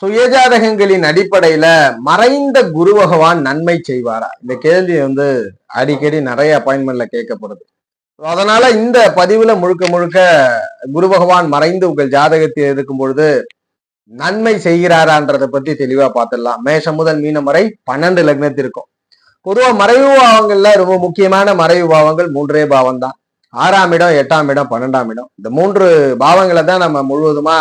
சுயஜாதகங்களின் அடிப்படையில மறைந்த குரு பகவான் நன்மை செய்வாரா? இந்த கேள்வி வந்து அடிக்கடி நிறைய அப்பாயின்மெண்ட்ல கேட்கப்படுது. அதனால இந்த பதிவுல முழுக்க முழுக்க குரு பகவான் மறைந்து உங்கள் ஜாதகத்தில் இருக்கும் பொழுது நன்மை செய்கிறாரான்றதை பத்தி தெளிவா பார்த்துடலாம். மேஷம் முதல் மீனம் வரை பன்னெண்டு லக்னத்திற்கும். பொதுவா மறைவு பாவங்கள்ல ரொம்ப முக்கியமான மறைவு பாவங்கள் மூன்றே பாவம் தான் ஆறாம் இடம் எட்டாம் இடம் பன்னெண்டாம் இடம். இந்த மூன்று பாவங்களை தான் நம்ம முழுவதுமா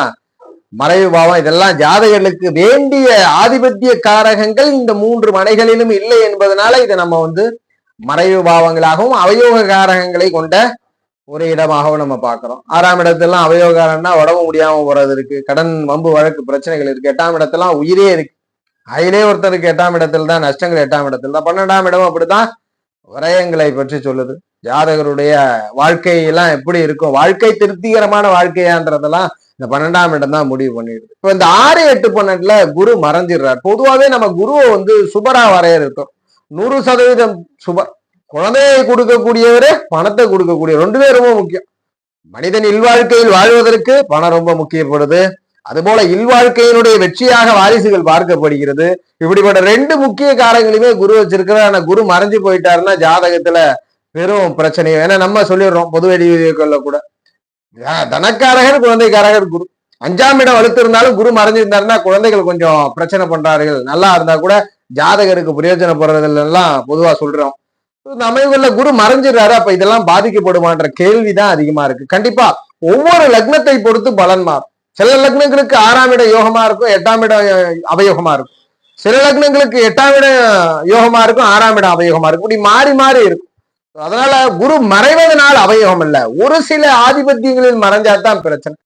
மறைவு பாவம் இதெல்லாம் ஜாதகர்களுக்கு வேண்டிய ஆதிபத்திய காரகங்கள் இந்த மூன்று மனைகளிலும் இல்லை என்பதனால இதை நம்ம வந்து மறைவு பாவங்களாகவும் அவயோக காரகங்களை கொண்ட ஒரு இடமாகவும் நம்ம பார்க்கிறோம். ஆறாம் இடத்துலாம் அவயோகாரம்னா உடம்பு முடியாம போறது இருக்கு. கடன் வம்பு வழக்கு பிரச்சனைகள் இருக்கு. எட்டாம் இடத்துலாம் உயிரே இருக்கு. அயிலே ஒருத்தருக்கு எட்டாம் இடத்துல தான் நஷ்டங்கள் எட்டாம் இடத்துல தான். பன்னெண்டாம் இடம் அப்படிதான் விரயங்களை பற்றி சொல்லுது. ஜாதகருடைய வாழ்க்கையெல்லாம் எப்படி இருக்கும்? வாழ்க்கை திருப்திகரமான வாழ்க்கையான்றதெல்லாம் இந்த பன்னெண்டாம் இடம் தான் முடிவு பண்ணிடுது. இப்போ இந்த ஆறு எட்டு பன்னெண்டுல குரு மறைஞ்சிடுறார். பொதுவாகவே நம்ம குருவை வந்து சுபரா வரையறுத்தோம். நூறு சதவீதம் சுபர் குழந்தையை கொடுக்கக்கூடியவரு பணத்தை கொடுக்கக்கூடிய ரெண்டு பேரும் ரொம்ப முக்கியம். மனிதன் இல்வாழ்க்கையில் வாழ்வதற்கு பணம் ரொம்ப முக்கியப்படுது. அதுபோல இல்வாழ்க்கையினுடைய வெற்றியாக வாரிசுகள் பார்க்கப்படுகிறது. இப்படிப்பட்ட ரெண்டு முக்கிய காரங்களையுமே குரு வச்சிருக்கிற ஆனா குரு மறைஞ்சு போயிட்டாருன்னா ஜாதகத்துல பெரும் பிரச்சனை ஏன்னா நம்ம சொல்லிடுறோம் பொது வெளியுறவுகள்ல கூட. தனக்காரகர் குழந்தைக்காரகர் குரு. அஞ்சாம் இடம் வலுத்து இருந்தாலும் குரு மறைஞ்சிருந்தாருன்னா குழந்தைகள் கொஞ்சம் பிரச்சனை பண்றார்கள். நல்லா இருந்தா கூட ஜாதகருக்கு பிரயோஜனப்படுறதுல எல்லாம் பொதுவா சொல்றோம். இந்த அமைவுகள்ல குரு மறைஞ்சிடுறாரு அப்ப இதெல்லாம் பாதிக்கப்படுமான்ற கேள்விதான் அதிகமா இருக்கு. கண்டிப்பா ஒவ்வொரு லக்னத்தை பொறுத்து பலன் மாறும். சில லக்னங்களுக்கு ஆறாம் இடம் யோகமா இருக்கும் எட்டாம் இடம் அவயோகமா இருக்கும். சில லக்னங்களுக்கு எட்டாம் இடம் யோகமா இருக்கும் ஆறாம் இடம் அவயோகமா இருக்கும். இப்படி மாறி மாறி இருக்கும். அதனால குரு மறைவதனால் அவயோகம் இல்ல. ஒரு சில ஆதிபத்தியங்களில் மறைஞ்சாதான் பிரச்சனை.